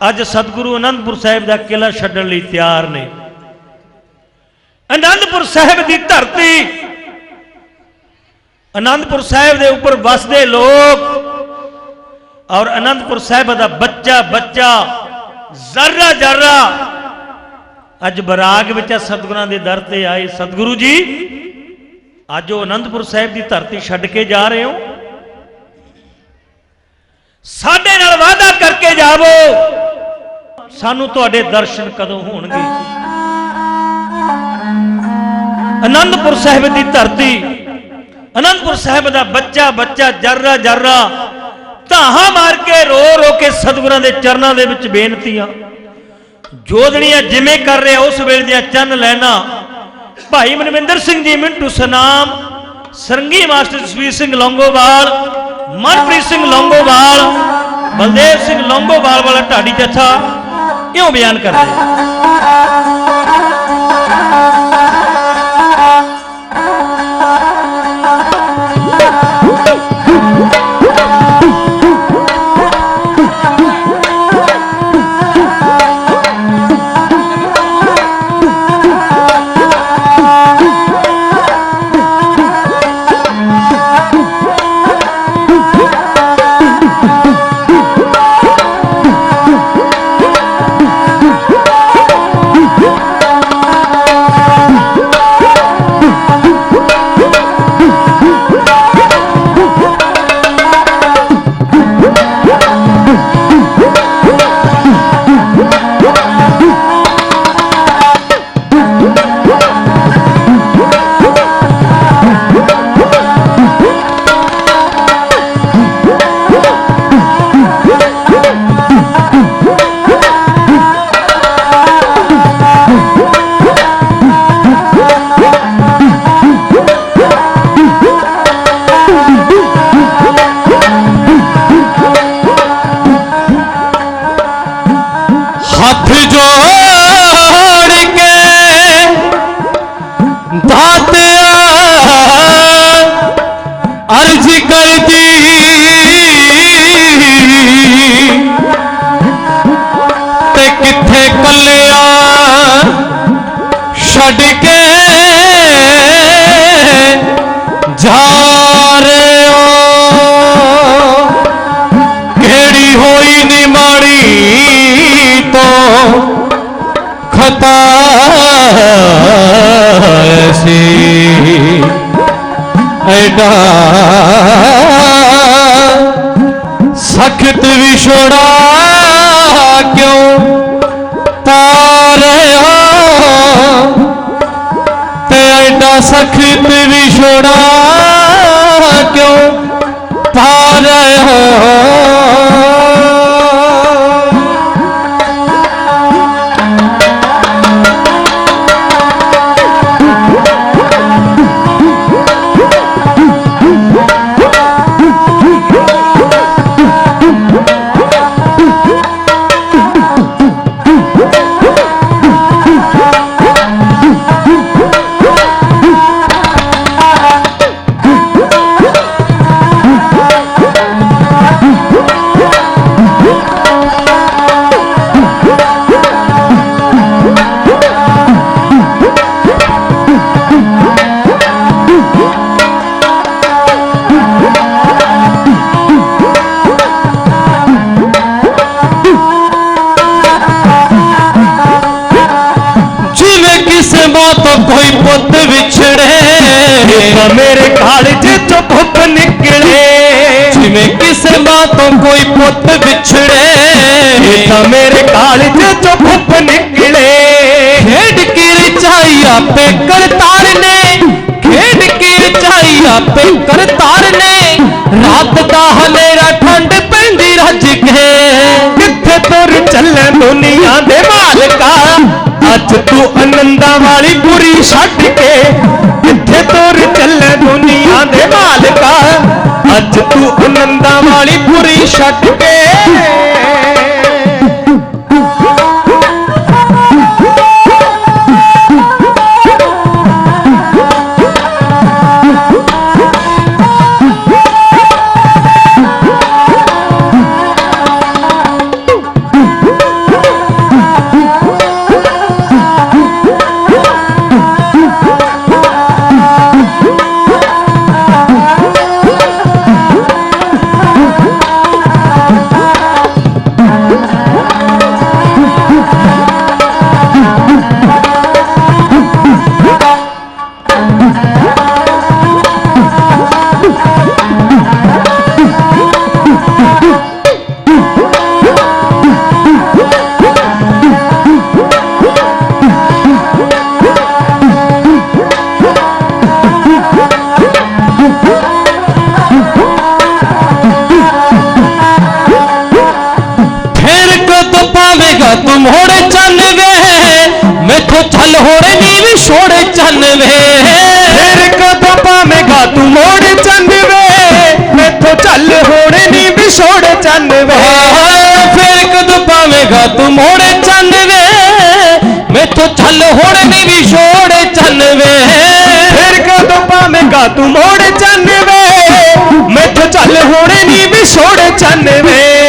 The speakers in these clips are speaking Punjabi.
ਅੱਜ ਸਤਿਗੁਰੂ ਅਨੰਦਪੁਰ ਸਾਹਿਬ ਦਾ ਕਿਲਾ ਛੱਡਣ ਲਈ ਤਿਆਰ ਨੇ। ਅਨੰਦਪੁਰ ਸਾਹਿਬ ਦੀ ਧਰਤੀ, ਅਨੰਦਪੁਰ ਸਾਹਿਬ ਦੇ ਉੱਪਰ ਵਸਦੇ ਲੋਕ ਔਰ ਅਨੰਦਪੁਰ ਸਾਹਿਬ ਦਾ ਬੱਚਾ ਬੱਚਾ, ਜ਼ਰਰਾ ਜ਼ਰਰਾ, ਅੱਜ ਬਰਾਗ ਵਿੱਚ ਸਤਿਗੁਰਾਂ ਦੇ ਦਰ ਤੇ ਆਏ। ਸਤਿਗੁਰੂ ਜੀ, ਅੱਜ ਉਹ ਅਨੰਦਪੁਰ ਸਾਹਿਬ ਦੀ ਧਰਤੀ ਛੱਡ ਕੇ ਜਾ ਰਹੇ ਹੋ। ਸਾਡੇ ਨਾਲ ਵਾਅਦਾ ਕਰਕੇ ਜਾਵੋ। ਸਾਨੂੰ ਤੁਹਾਡੇ ਦਰਸ਼ਨ ਕਦੋਂ ਹੋਣਗੇ? ਅਨੰਦਪੁਰ ਸਾਹਿਬ ਦੀ ਧਰਤੀ, ਅਨੰਦਪੁਰ ਸਾਹਿਬ ਦਾ ਬੱਚਾ ਬੱਚਾ ਜਰਰਾ ਜਰਰਾ, ਧਾਹਾਂ ਮਾਰ ਕੇ ਰੋ ਰੋ ਕੇ ਸਤਿਗੁਰਾਂ ਦੇ ਚਰਨਾਂ ਦੇ ਵਿੱਚ ਬੇਨਤੀਆਂ। ਜੋਦਣੀਆਂ ਜਿਵੇਂ ਕਰ ਰਿਹਾ, ਉਸ ਵੇਲੇ ਦੀਆਂ ਚੰਨ ਲੈਣਾ। ਭਾਈ ਮਨਵਿੰਦਰ ਸਿੰਘ ਜੀ, ਮਿੰਟੂ ਸਨਾਮ, ਸਰੰਗੀ ਮਾਸਟਰ ਜਸਵੀਰ ਸਿੰਘ ਲੌਂਗੋਵਾਲ, ਮਨਪ੍ਰੀਤ ਸਿੰਘ ਲੌਂਗੋਵਾਲ, ਬਲਦੇਵ ਸਿੰਘ ਲੌਂਗੋਵਾਲ ਵਾਲਾ ਢਾਡੀ ਜੱਥਾ ਇਉਂ ਬਿਆਨ ਕਰਦੇ? ਸਖਤ ਵਿਛੋੜਾ ਕਿਉਂ ਤਾਰਿਆ ਜਿਵੇਂ ਮੇਰੇ ਕਾਲਜ ਚੋਂ ਭੁੱਖ ਨਿਕਲੇ। ਜਿਵੇਂ ਕਿਸੇ ਮਾਂ ਤੋਂ ਕੋਈ ਪੁੱਤ ਵਿਛੜੇ। ਤਾਂ ਮੇਰੇ ਕਾਲਜ ਚੋਂ ਭੁੱਖ ਨਿਕਲੇ। ਖੇਡ ਕੇ ਰਚਾਈ ਆਪੇ ਕਰਤਾਰ ਨੇ ਖੇਡ ਕੇ ਰਚਾਈ ਆਪੇ ਕਰਤਾਰ ਨੇ ਰਾਤ ਦਾ ਹਨੇਰਾ ਠੰਡ ਪੈਂਦੀ ਰੱਜ ਕੇ। ਕਿੱਥੇ ਤੁਰ ਚੱਲੇ ਦੁਨੀਆ ਦੇ ਮਾਲਕਾ? ਅੱਜ ਤੂੰ ਆਨੰਦਾਂ ਵਾਲੀ ਪੁਰੀ ਛੱਡ ਕੇ ਤੁਰ ਚੱਲੇ ਦੁਨੀਆ ਦੇ ਮਾਲਕਾ। ਅੱਜ ਤੂੰ ਆਨੰਦਾਂ ਵਾਲੀ ਪੁਰੀ ਛੱਡ ਕੇ। ਵੀ ਛੋੜ ਚੰਨ ਵੇ ਫੇਰ ਕਦੋਂ ਪਾਵੇਂਗਾ ਤੂੰ ਮੋੜ ਚੰਨ ਵੇ ਮੈਥੋਂ ਚੱਲ ਹੋਣੇ ਨੀ ਵਿਛੋੜ ਚੰਨ ਵੇ ਫੇਰ ਕਦੋਂ ਪਾਵੇਂਗਾ ਤੂੰ ਮੋੜ ਚੰਨ ਵੇ ਮੈਥੋਂ ਚੱਲ ਹੋੜੇ ਨੀ ਵੀ ਛੋੜ ਚੰਨ ਵੇ ਫੇਰ ਕਦੋਂ ਪਾਵੇਂਗਾ ਤੂੰ ਮੋੜ ਚੰਨ ਵੇ ਮੈਥੋਂ ਚੱਲ ਹੋਣੇ ਨੀ ਵਿਛੋੜ ਚੰਨ ਵੇ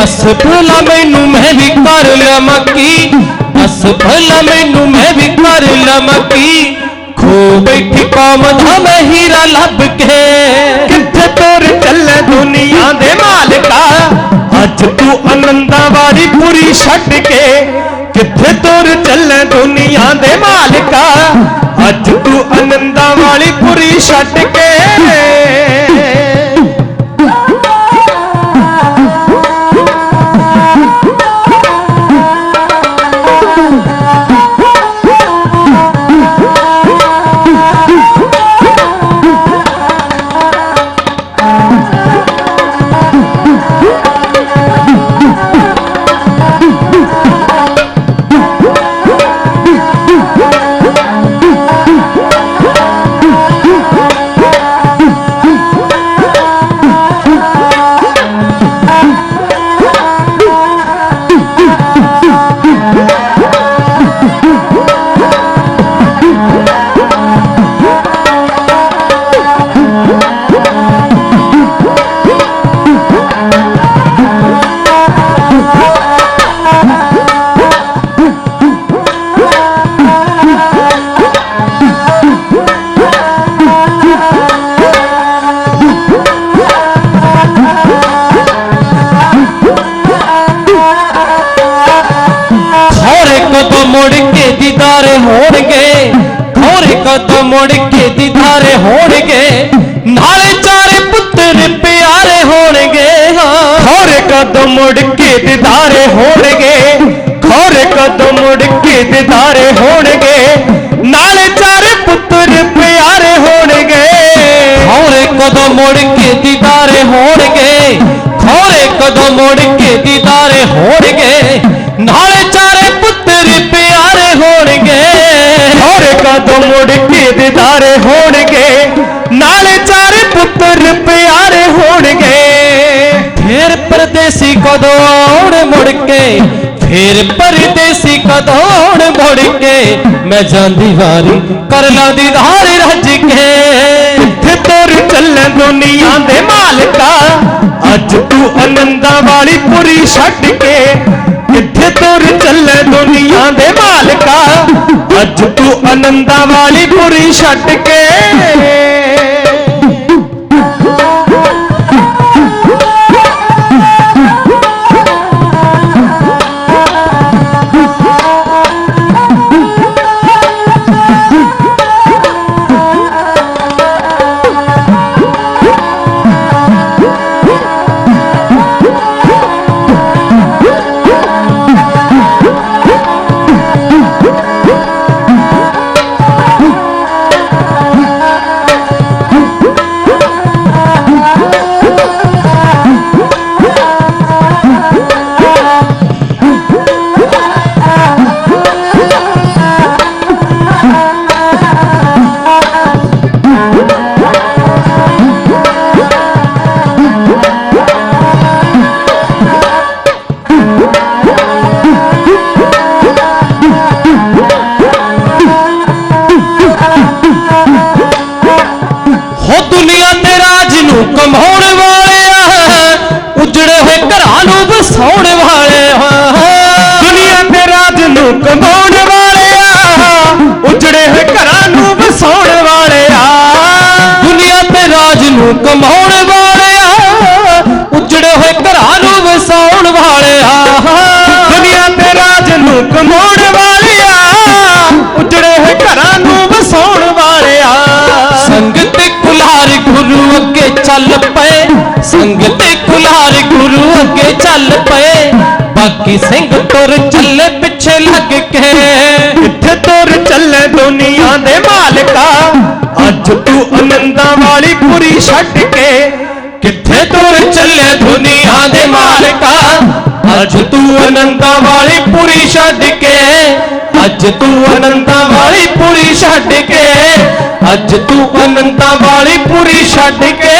ਦੱਸ ਭਲਾ ਮੈਨੂੰ ਮੈਂ ਵੀ ਕਰ ਲਵਾਂ ਕੀ? ਦੱਸ ਭਲਾ ਮੈਨੂੰ ਮੈਂ ਵੀ ਕਰ ਲਵਾਂ ਕੀ? ਖੋ ਬੈਠੀ ਕੌਮ ਮੈਂ ਹੀਰਾ ਲੱਭ ਕੇ। ਕਿੱਥੇ ਤੁਰ ਚੱਲੇ ਦੁਨੀਆ ਦੇ ਮਾਲਕਾ? ਅੱਜ ਤੂੰ ਆਨੰਦਾਂ ਵਾਲੀ ਪੂਰੀ ਛੱਡ ਕੇ ਕਿੱਥੇ ਤੁਰ ਚੱਲੇ ਦੁਨੀਆ ਦੇ ਮਾਲਕਾ? ਅੱਜ ਤੂੰ ਆਨੰਦਾਂ ਵਾਲੀ ਪੂਰੀ ਛੱਡ ਕੇ। ਕਦੋਂ ਮੁੜ ਕੇ ਦੀਦਾਰੇ ਹੋਣਗੇ ਨਾਲੇ ਚਾਰੇ ਪੁੱਤਰ ਪਿਆਰੇ ਹੋਣਗੇ ਹਾਂ ਖੋਰੇ ਕਦੋਂ ਮੁੜ ਕੇ ਦਿਦਾਰੇ ਹੋਣਗੇ ਖੋਰੇ ਕਦੋਂ ਮੁੜ ਕੇ ਦਿਦਾਰੇ ਹੋਣਗੇ ਨਾਲੇ ਚਾਰੇ ਪੁੱਤਰ ਪਿਆਰੇ ਹੋਣਗੇ ਖੋਰੇ ਕਦੋਂ ਮੁੜ ਕੇ ਦੀਦਾਰੇ ਹੋਣਗੇ ਖੋਰੇ ਕਦੋਂ ਮੁੜ ਕੇ ਦੀਦਾਰੇ ਹੋਣਗੇ ਨਾਲੇ ਚਾਰੇ ਪੁੱਤਰ ਪਿਆਰੇ ਹੋਣਗੇ ਖੋਰੇ ਕਦੋਂ ਹੋਣਗੇ, ਨਾਲੇ ਚਾਰੇ ਪੁੱਤਰ ਪਿਆਰੇ ਹੋਣਗੇ। ਫੇਰ ਪਰਦੇਸੀ ਕਦੋਂ ਆਉਣ ਮੁੜ ਕੇ? ਫੇਰ ਪਰਦੇਸੀ ਕਦੋਂ ਆਉਣ ਮੁੜ ਕੇ? ਮੈਂ ਜਾਂਦੀ ਵਾਰੀ ਕਰ ਲਾਂ ਦੀਦਾਰ ਰੱਜ ਕੇ। ਕਿੱਥੇ ਤੁਰ ਚੱਲੇ ਦੁਨੀਆ ਦੇ ਮਾਲਕਾ ਅੱਜ ਤੂੰ ਆਨੰਦਾਂ ਵਾਲੀ ਪੁਰੀ ਛੱਡ ਕੇ ਕਿੱਥੇ ਤੁਰ ਚੱਲੇ ਦੁਨੀਆ ਦੇ ਮਾਲਕਾ? ਅੱਜ ਤੂੰ ਆਨੰਦਾਂ ਵਾਲੀ ਪੁਰੀ ਛੱਡ ਕੇ ਕਮਾਉਣ ਵਾਲਿਆ ਉਜੜੇ ਹੋਏ ਘਰਾਂ ਨੂੰ ਵਸਾਉਣ ਵਾਲਿਆ। ਦੁਨੀਆ ਤੇ ਰਾਜ ਨੂੰ ਕਮਾਉਣ ਵਾਲਿਆ ਉਜੜੇ ਹੋਏ ਘਰਾਂ ਨੂੰ ਵਸਾਉਣ ਵਾਲਿਆ। ਸੰਗਤ ਕੁਲਾਰ ਗੁਰੂ ਅੱਗੇ ਚੱਲ ਪਏ ਸੰਗਤ ਕੁਲਾਰ ਗੁਰੂ ਅੱਗੇ ਚੱਲ ਪਏ। ਬਾਕੀ ਸਿੰਘ ਤੁਰ ਚੱਲੇ ਪਿੱਛੇ ਲੱਗ ਕੇ ਵਾਲੀ ਛੱਡ ਕੇ ਕਿੱਥੇ ਤੁਰ ਚੱਲੇ ਦੁਨੀਆ ਦੇ ਮਾਲਕਾ? ਅੱਜ ਤੂੰ ਅਨੰਦਾ ਵਾਲੀ ਪੁਰੀ ਛੱਡ ਕੇ, ਅੱਜ ਤੂੰ ਅਨੰਦਾ ਵਾਲੀ ਪੁਰੀ ਛੱਡ ਕੇ, ਅੱਜ ਤੂੰ ਅਨੰਦਾਂ ਵਾਲੀ ਪੁਰੀ ਛੱਡ ਕੇ।